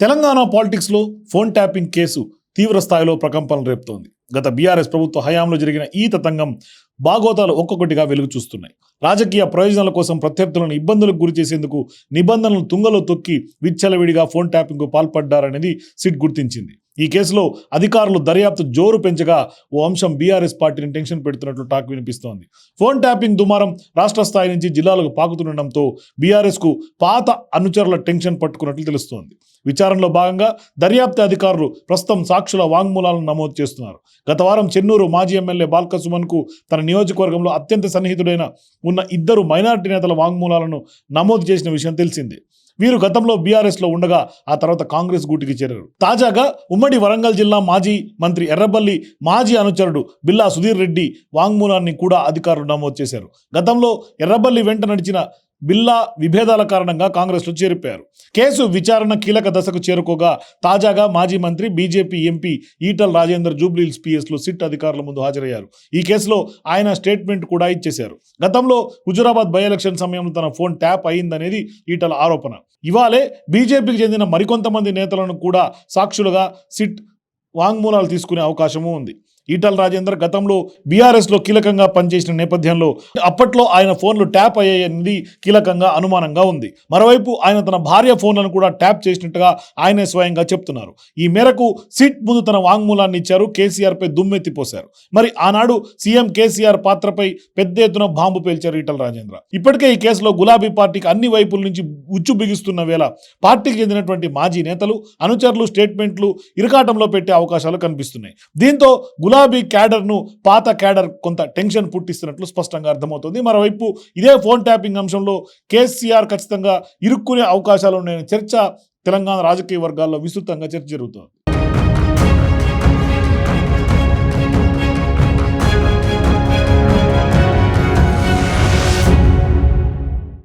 తెలంగాణ పాలిటిక్స్లో phone tapping case తీవ్ర స్థాయిలో ప్రకంపనలు రేపుతోంది. గత బీఆర్ఎస్ ప్రభుత్వ హయాంలో జరిగిన ఈ తతంగం బాగోతాలు ఒక్కొక్కటిగా వెలుగు చూస్తున్నాయి. రాజకీయ ప్రయోజనాల కోసం ప్రత్యర్థులను ఇబ్బందులకు గురి చేసేందుకు నిబంధనలు తుంగలో తొక్కి విచ్చలవిడిగా ఫోన్ ట్యాపింగ్కు పాల్పడ్డారనేది సిట్ గుర్తించింది. ఈ కేసులో అధికారులు దర్యాప్తు జోరు పెంచగా ఓ అంశం బీఆర్ఎస్ పార్టీని టెన్షన్ పెడుతున్నట్లు టాక్ వినిపిస్తోంది. ఫోన్ ట్యాపింగ్ దుమారం రాష్ట్ర స్థాయి నుంచి జిల్లాలకు పాకుతుండటంతో బీఆర్ఎస్కు పాత అనుచరుల టెన్షన్ పట్టుకున్నట్లు తెలుస్తోంది. విచారణలో భాగంగా దర్యాప్తు అధికారులు ప్రస్తుతం సాక్షుల వాంగ్మూలాలను నమోదు చేస్తున్నారు. గత వారం చెన్నూరు మాజీ ఎమ్మెల్యే బాల్క సుమన్కు తన నియోజకవర్గంలో అత్యంత సన్నిహితుడైన ఉన్న ఇద్దరు మైనారిటీ నేతల వాంగ్మూలాలను నమోదు చేసిన విషయం తెలిసిందే. వీరు గతంలో బీఆర్ఎస్లో ఉండగా ఆ తర్వాత కాంగ్రెస్ గూటికి చేరారు. తాజాగా ఉమ్మడి వరంగల్ జిల్లా మాజీ మంత్రి ఎర్రబల్లి మాజీ అనుచరుడు బిల్లా సుధీర్ రెడ్డి వాంగ్మూలాన్ని కూడా అధికారులు నమోదు చేశారు. గతంలో ఎర్రబల్లి వెంట నడిచిన బిల్లా విభేదాల కారణంగా కాంగ్రెస్లో చేరిపోయారు. కేసు విచారణ కీలక దశకు చేరుకోగా తాజాగా మాజీ మంత్రి బీజేపీ ఎంపీ ఈటల్ రాజేందర్ జూబ్లీహిల్స్ పిఎస్లో సిట్ అధికారుల ముందు హాజరయ్యారు. ఈ కేసులో ఆయన స్టేట్మెంట్ కూడా ఇచ్చేశారు. గతంలో హుజురాబాద్ బై ఎలక్షన్ సమయంలో తన ఫోన్ ట్యాప్ అయిందనేది ఈటల ఆరోపణ. ఇవాళే బీజేపీకి చెందిన మరికొంతమంది నేతలను కూడా సాక్షులుగా సిట్ వాంగ్మూలాలు తీసుకునే అవకాశము ఉంది. ఈటల రాజేందర్ గతంలో బీఆర్ఎస్లో కీలకంగా పనిచేసిన నేపథ్యంలో అప్పట్లో ఆయన ఫోన్లు ట్యాప్ అయ్యాయనేది కీలకంగా అనుమానంగా ఉంది. మరోవైపు ఆయన తన భార్య ఫోన్లను కూడా ట్యాప్ చేసినట్టుగా ఆయనే స్వయంగా చెప్తున్నారు. ఈ మేరకు సిట్ ముందు తన వాంగ్మూలాన్ని ఇచ్చారు కేసీఆర్పై దుమ్మెత్తిపోశారు. మరి ఆనాడు సీఎం కేసీఆర్ పాత్రపై పెద్ద ఎత్తున బాంబు పేల్చారు ఈటల రాజేంద్ర. ఇప్పటికే ఈ కేసులో గులాబీ పార్టీకి అన్ని వైపుల నుంచి ఉచ్చు బిగిస్తున్న వేళ పార్టీకి చెందినటువంటి మాజీ నేతలు అనుచరులు స్టేట్మెంట్లు ఇరకాటంలో పెట్టే అవకాశాలు కనిపిస్తున్నాయి. దీంతో గులాబీ గులాబీ క్యాడర్ను పాత క్యాడర్ కొంత టెన్షన్ పుట్టిస్తున్నట్లు స్పష్టంగా అర్థమవుతుంది. మరోవైపు ఇదే ఫోన్ ట్యాపింగ్ అంశంలో కేసీఆర్ ఖచ్చితంగా ఇరుక్కునే అవకాశాలు ఉన్నాయని చర్చ తెలంగాణ రాజకీయ వర్గాల్లో విస్తృతంగా చర్చ జరుగుతోంది.